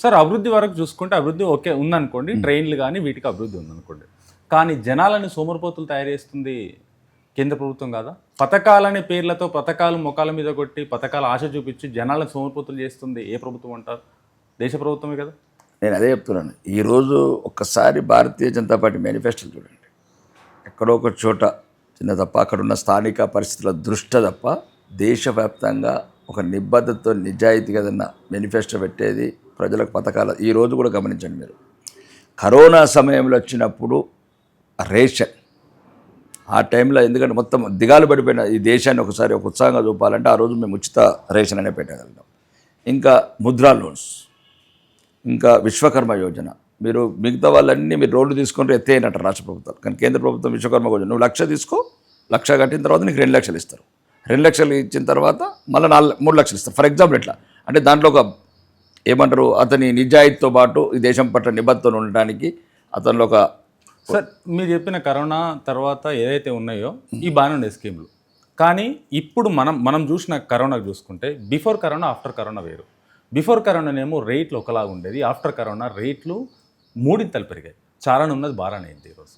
Sir అభివృద్ధి వరకు చూసుకుంటే అభివృద్ధి ఓకే ఉందనుకోండి ట్రైన్లు కానీ వీటికి అభివృద్ధి ఉందనుకోండి. కానీ జనాలని సోమరిపోతులు తయారు చేస్తుంది కేంద్ర ప్రభుత్వం కాదా? పథకాలనే పేర్లతో పథకాలు ముఖాల మీద కొట్టి పథకాలు ఆశ చూపించి జనాలను సోమరిపోతులు చేస్తుంది ఏ ప్రభుత్వం అంటారు? దేశ ప్రభుత్వమే కదా? నేను అదే చెప్తున్నాను. ఈరోజు ఒక్కసారి భారతీయ జనతా పార్టీ మేనిఫెస్టోలు చూడండి. ఎక్కడో ఒక చోట చిన్న తప్ప అక్కడ ఉన్న స్థానిక పరిస్థితుల దృష్ట్యా తప్ప దేశవ్యాప్తంగా ఒక నిబద్ధతతో నిజాయితీగా ఏదన్నా మేనిఫెస్టో పెట్టేది ప్రజలకు పథకాలు ఈ రోజు కూడా గమనించండి మీరు. కరోనా సమయంలో వచ్చినప్పుడు రేషన్. ఆ టైంలో ఎందుకంటే మొత్తం దిగాలు పడిపోయిన ఈ దేశాన్ని ఒకసారి ఒక ఉత్సాహంగా చూపాలంటే ఆ రోజు మేము ఉచిత రేషన్ అనే పెట్టగలిగాం ఇంకా ముద్రా లోన్స్. ఇంకా విశ్వకర్మ యోజన. మీరు మిగతా వాళ్ళన్నీ మీరు రోడ్లు తీసుకుంటే ఎత్తేయనట్టు రాష్ట్ర ప్రభుత్వాలు. కానీ కేంద్ర ప్రభుత్వం విశ్వకర్మ యోజన. నువ్వు లక్ష తీసుకో లక్ష కట్టిన తర్వాత నీకు రెండు లక్షలు ఇస్తారు. రెండు లక్షలు ఇచ్చిన తర్వాత మళ్ళీ నాలుగు మూడు లక్షలు ఇస్తారు. ఫర్ ఎగ్జాంపుల్ ఎట్లా? అంటే దాంట్లో ఒక ఏమంటారు అతని నిజాయితీతో పాటు ఈ దేశం పట్ల నిబద్ధతను ఉండడానికి అతనిలో ఒక సార్ మీరు చెప్పిన కరోనా తర్వాత ఏదైతే ఉన్నాయో ఈ బాగానే ఉండే స్కీమ్లు. కానీ ఇప్పుడు మనం మనం చూసిన కరోనా చూసుకుంటే బిఫోర్ కరోనా ఆఫ్టర్ కరోనా వేరు. బిఫోర్ కరోనానేమో రేట్లు ఒకలాగా ఉండేది ఆఫ్టర్ కరోనా రేట్లు మూడింతలు పెరిగాయి. చాలానే ఉన్నది బాగానే అయింది ఈరోజు.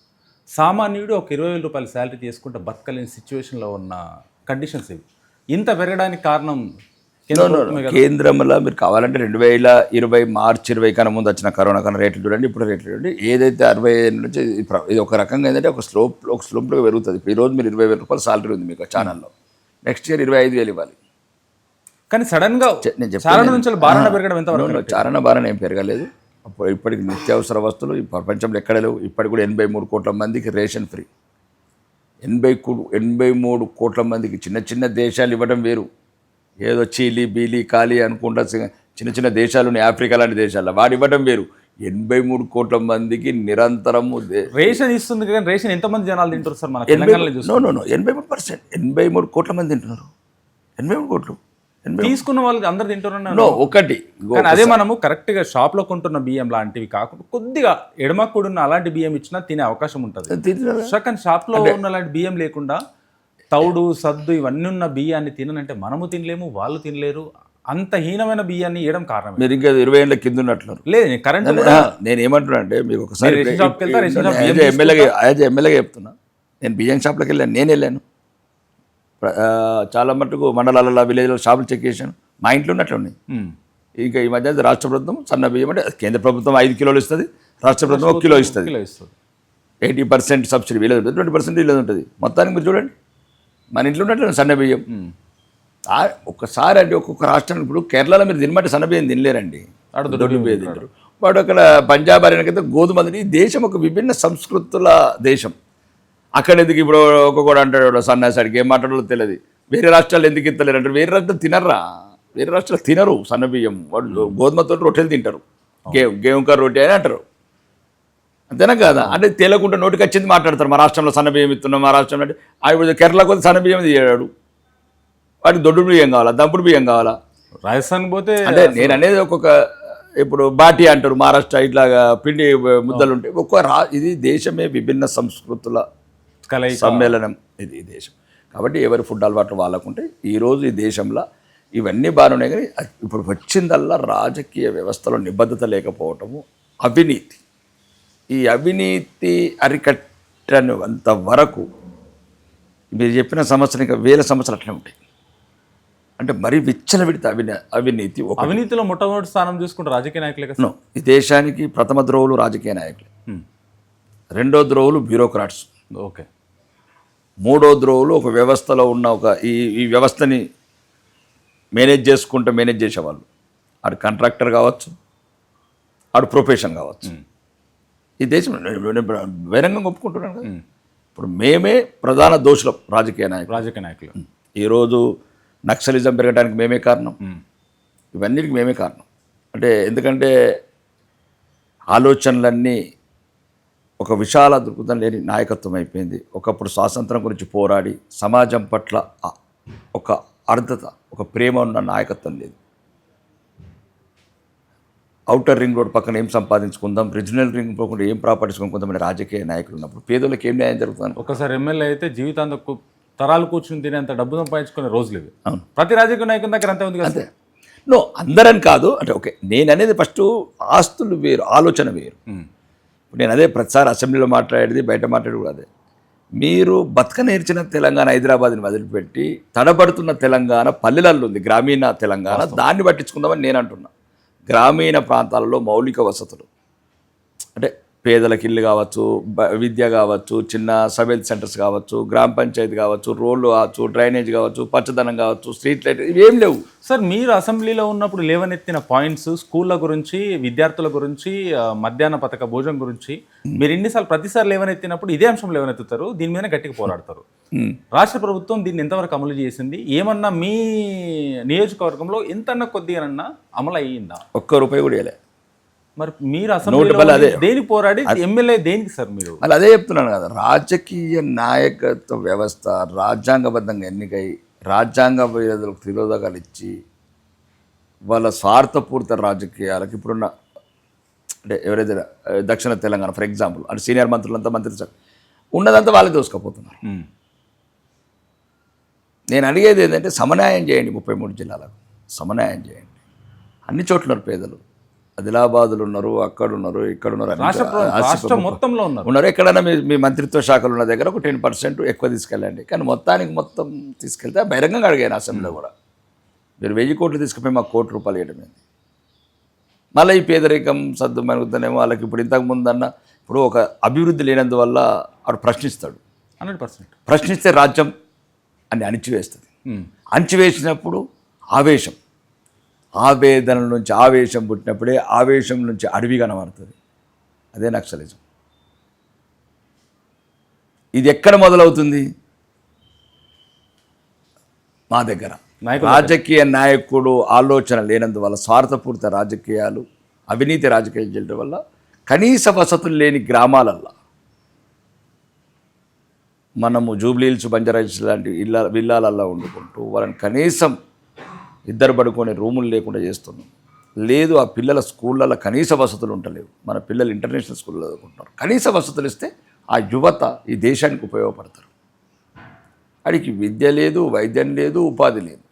సామాన్యుడు ఒక ఇరవై వేల రూపాయల శాలరీ తీసుకుంటే బతకలేని సిచ్యువేషన్లో ఉన్న కండిషన్స్ ఇవి ఇంత పెరగడానికి కారణం కేంద్రంలో మీరు కావాలంటే రెండు వేల ఇరవై మార్చి ఇరవై కన్నా ముందు వచ్చిన కరోనా కన్నా రేట్లు చూడండి ఇప్పుడు రేట్లు చూడండి. ఏదైతే అరవై ఐదు నుంచి ఇది ఒక రకంగా ఏంటంటే ఒక స్లోప్ ఒక స్లోప్లో పెరుగుతుంది. ఇప్పుడు ఈరోజు మీరు ఇరవై వేల రూపాయలు సాలరీ ఉంది మీకు ఛానల్లో. నెక్స్ట్ ఇయర్ ఇరవై ఐదు వేలు ఇవ్వాలి. కానీ సడన్గా నేను చాలా నుంచి బాగా పెరగడం ఎంతవరకు చారణ బారణ ఏం పెరగలేదు. అప్పుడు ఇప్పటికి నిత్యావసర వస్తువులు ఈ ప్రపంచంలో ఎక్కడ లేవు. ఇప్పటికి కూడా ఎనభై మూడు కోట్ల మందికి రేషన్ ఫ్రీ. ఎనభై ఎనభై మూడు కోట్ల మందికి చిన్న చిన్న దేశాలు ఇవ్వడం వేరు. ఏదో చీలి బీలి కాలి అనుకుంటా చిన్న చిన్న దేశాలు ఉన్నాయి. ఆఫ్రికా లాంటి దేశాల్లో వాడు ఇవ్వడం వేరు. ఎనభై మూడు కోట్ల మందికి నిరంతరము రేషన్ ఇస్తుంది కానీ రేషన్ ఎంతమంది జనాలు తింటారు సార్ మన ఎనభై తెలంగాణలో చూస్తే? నో నో నో ఎనభై మూడు పర్సెంట్ ఎనభై మూడు కోట్ల మంది తింటున్నారు. ఎనభై మూడు కోట్లు. తీసుకున్న వాళ్ళు అందరు తింటున్నారు? నో ఒకటి. అదే మనము కరెక్ట్గా షాప్లో కొంటున్న బియ్యం లాంటివి కాకుండా కొద్దిగా ఎడమ కూడున్న అలాంటి బియ్యం ఇచ్చినా తినే అవకాశం ఉంటుంది. కానీ షాప్లో ఉన్న అలాంటి బియ్యం లేకుండా తౌడు సద్దు ఇవన్నీ ఉన్న బియ్యాన్ని తిననంటే మనము తినలేము వాళ్ళు తినలేరు. అంత హీనమైన బియ్యాన్ని ఇవ్వడం కారణం మీరు ఇంకా ఇరవై ఏళ్ళ కింద ఉన్నట్లున్నారు. లేదు కరెంట్ నేను ఏమంటున్నా అంటే మీకు ఒకసారి ఎమ్మెల్యేగా యాజ్ ఎమ్మెల్యేగా చెప్తున్నా నేను బియ్యం షాప్లోకి వెళ్ళాను నేను వెళ్ళాను. చాలా మటుకు మండలాలలో విలేజ్లో షాపులు చెక్ చేశాను. మా ఇంట్లో ఉన్నట్లు ఉన్నాయి. ఇంకా ఈ మధ్య రాష్ట్ర ప్రభుత్వం సన్న బియ్యం అంటే కేంద్ర ప్రభుత్వం ఐదు కిలోలు ఇస్తుంది రాష్ట్ర ప్రభుత్వం ఒక కిలో ఇస్తుంది. ఎయిటీ పర్సెంట్ సబ్సిడీ వీళ్ళది ఉంటుంది ట్వంటీ పర్సెంట్ వీళ్ళది ఉంటుంది. మొత్తానికి మీరు చూడండి. మన ఇంట్లో ఉన్నట్లు సన్న బియ్యం. ఒక్కసారి అంటే ఒక్కొక్క రాష్ట్రం ఇప్పుడు కేరళలో మీరు తినమంటే సన్న బియ్యం తినలేరండి. దొడ్డు బియ్యం తింటారు. వాడు అక్కడ పంజాబ్ హర్యానాకైతే గోధుమని ఈ దేశం ఒక విభిన్న సంస్కృతుల దేశం. అక్కడ ఎందుకు ఇప్పుడు ఒక్కొక్కడు అంటాడు "వాడు సన్నాసి అడిగి ఏం మాట్లాడాలో తెలియదు. వేరే రాష్ట్రాలు ఎందుకు ఇస్తలేరు అంటారు? వేరే రాష్ట్రాలు తినర్రా. వేరే రాష్ట్రాలు తినరు సన్న బియ్యం. వాళ్ళు గోధుమతో రొట్టెలు తింటారు. గే గేవుకారు రొట్టె అని అంటారు. అంతేనా కాదా? అంటే తేలకుండా నోటికి వచ్చింది మాట్లాడతారు. మా రాష్ట్రంలో సన్న బియ్యం ఇస్తున్నాం మా రాష్ట్రంలో అంటే ఇప్పుడు కేరళకు పోతే సన్న బియ్యం తీయడాడు వాడికి దొడ్డు బియ్యం కావాలా? దంపుడు బియ్యం కావాలా? రాజస్థాన్ పోతే అంటే నేను అనేది ఒక్కొక్క ఇప్పుడు బాటి అంటారు మహారాష్ట్ర ఇట్లాగా పిండి ముద్దలు ఉంటాయి ఒక్కొక్క రా ఇది దేశమే విభిన్న సంస్కృతుల సమ్మేళనం ఇది ఈ దేశం. కాబట్టి ఎవరి ఫుడ్ అలవాట్లు వాళ్ళకుంటే ఈరోజు ఈ దేశంలో ఇవన్నీ బాగానే కానీ ఇప్పుడు వచ్చిందల్లా రాజకీయ వ్యవస్థలో నిబద్ధత లేకపోవటము అవినీతి. ఈ అవినీతి అరికట్టనంత వరకు మీరు చెప్పిన సంవత్సరం ఇంకా వేల సంవత్సరాలు అట్లే ఉంటాయి. అంటే మరీ విచ్చలవిడితే అవిన అవినీతి ఒక అవినీతిలో మొట్టమొదటి స్థానం చూసుకుంటే రాజకీయ నాయకులే కదా ఈ దేశానికి ప్రథమ ద్రోవులు రాజకీయ నాయకులే. రెండో ద్రోవులు బ్యూరోక్రాట్స్. ఓకే. మూడో ద్రోవులు ఒక వ్యవస్థలో ఉన్న ఒక ఈ ఈ వ్యవస్థని మేనేజ్ చేసుకుంటూ మేనేజ్ చేసేవాళ్ళు. ఆడు కాంట్రాక్టర్ కావచ్చు ఆడు ప్రొఫెషన్ కావచ్చు. ఈ దేశం బహిరంగంగా ఒప్పుకుంటున్నాను కదా. ఇప్పుడు మేమే ప్రధాన దోషులం రాజకీయ నాయకులు. రాజకీయ నాయకులు. ఈరోజు నక్సలిజం పెరగడానికి మేమే కారణం. ఇవన్నిటికి మేమే కారణం. అంటే ఎందుకంటే ఆలోచనలన్నీ ఒక విశాల దృక్పథం లేని నాయకత్వం అయిపోయింది. ఒకప్పుడు స్వాతంత్రం గురించి పోరాడి సమాజం పట్ల ఒక అర్ధత ఒక ప్రేమ ఉన్న నాయకత్వం లేదు. అవుటర్ రింగ్ రోడ్ పక్కన ఏం సంపాదించుకుందాం రీజనల్ రింగ్ పోకుండా ఏం ప్రాపర్టీస్ కొనుక్కుందాం రాజకీయ నాయకులు ఉన్నప్పుడు పేదలకు ఏం న్యాయం జరుగుతుంది? ఒకసారి ఎమ్మెల్యే అయితే జీవితాంత తరాలు కూర్చుని తినేంత డబ్బు సంపాదించుకునే రోజులు ఇవి అవును. ప్రతి రాజకీయ నాయకుని దగ్గర అంతే ఉంది అంతే. నో అందరని కాదు. అంటే ఓకే నేను అనేది ఫస్ట్ ఆస్తులు వేరు ఆలోచన వేరు. నేను అదే ప్రతిసారి అసెంబ్లీలో మాట్లాడేది బయట మాట్లాడేది కూడా అదే. మీరు బతక నేర్చిన తెలంగాణ హైదరాబాద్ని వదిలిపెట్టి తడబడుతున్న తెలంగాణ పల్లెలలో ఉంది గ్రామీణ తెలంగాణ దాన్ని పట్టించుకుందామని నేను అంటున్నా. గ్రామీణ ప్రాంతాలలో మౌలిక వసతులు. అంటే పేదలకు ఇల్లు కావచ్చు విద్య కావచ్చు చిన్న సబ్ హెల్త్ సెంటర్స్ కావచ్చు గ్రామ పంచాయతీ కావచ్చు రోడ్లు కావచ్చు డ్రైనేజ్ కావచ్చు పచ్చదనం కావచ్చు స్ట్రీట్ లైట్ ఇవేం లేవు. సార్ మీరు అసెంబ్లీలో ఉన్నప్పుడు లేవనెత్తిన పాయింట్స్ స్కూళ్ళ గురించి విద్యార్థుల గురించి మధ్యాహ్న పథక భోజనం గురించి మీరు ఎన్నిసార్లు ప్రతిసారి లేవనెత్తినప్పుడు ఇదే అంశం లేవనెత్తుతారు దీని మీద గట్టిగా పోరాడతారు. రాష్ట్ర ప్రభుత్వం దీన్ని ఎంతవరకు అమలు చేసింది? ఏమన్నా మీ నియోజకవర్గంలో ఎంతన్నా కొద్దిగానన్నా అమలు అయ్యిందా ఒక్క రూపాయి కూడా మరి మీరు అసెంబ్లీలో బల్ల అదే. దేనికి పోరాడి ఎమ్మెల్యే దేనికి సార్ మీరు మళ్ళీ అదే చెప్తున్నాను కదా రాజకీయ నాయకత్వ వ్యవస్థ రాజ్యాంగబద్ధంగా ఎన్నికై రాజ్యాంగ విరోధులకు తిరోధకాలు ఇచ్చి వాళ్ళ స్వార్థపూరిత రాజకీయాలకు ఇప్పుడున్న అంటే ఎవరైతే దక్షిణ తెలంగాణ ఫర్ ఎగ్జాంపుల్ అంటే సీనియర్ మంత్రులంతా మంత్రి శాఖ ఉన్నదంతా వాళ్ళే దోసుకపోతున్నారు. నేను అడిగేది ఏంటంటే సమన్యాయం చేయండి ముప్పై మూడు జిల్లాలకు సమన్యాయం చేయండి అన్ని చోట్ల పేదలు ఆదిలాబాదులు ఉన్నారు అక్కడ ఉన్నారు ఇక్కడ ఉన్నారు అన్ని మొత్తంలో ఉన్నారు. ఉన్నారు. ఎక్కడైనా మీ మీ మంత్రిత్వ శాఖలు ఉన్న దగ్గర ఒక టెన్ పర్సెంట్ ఎక్కువ తీసుకెళ్ళండి. కానీ మొత్తానికి మొత్తం తీసుకెళ్తే బహిరంగంగా అడిగాను అసెంబ్లీలో కూడా. మీరు వెయ్యి కోట్లు తీసుకుపోయి మాకు కోటి రూపాయలు ఏంది? మళ్ళీ ఈ పేదరికం మరుగుతానేమో వాళ్ళకి ఇప్పుడు ఇంతకు ముందన్న ఇప్పుడు ఒక అభివృద్ధి లేనందువల్ల వాడు ప్రశ్నిస్తాడు. Hundred percent. ప్రశ్నిస్తే రాజ్యం అని అణిచివేస్తుంది. అణిచివేసినప్పుడు ఆవేశం. ఆవేదన నుంచి ఆవేశం పుట్టినప్పుడే ఆవేశం నుంచి అడవి కనబడుతుంది. అదే నక్సలిజం. ఇది ఎక్కడ మొదలవుతుంది? మా దగ్గర. రాజకీయ నాయకుడు ఆలోచన లేనందువల్ల స్వార్థపూరిత రాజకీయాలు అవినీతి రాజకీయాలు చేయడం వల్ల కనీస వసతులు లేని గ్రామాలల్లో. మనము జూబ్లీహిల్స్ బంజారాహిల్స్ లాంటి ఇళ్ళ విల్లాలల్లో వండుకుంటూ వాళ్ళని కనీసం ఇద్దరు పడుకునే రూములు లేకుండా చేస్తున్నాం లేదు ఆ పిల్లల స్కూళ్ళల్లో కనీస వసతులు ఉండలేవు. మన పిల్లలు ఇంటర్నేషనల్ స్కూల్లో చదువుకుంటున్నారు. కనీస వసతులు ఇస్తే ఆ యువత ఈ దేశానికి ఉపయోగపడతారు. వాడికి విద్య లేదు వైద్యం లేదు ఉపాధి లేదు.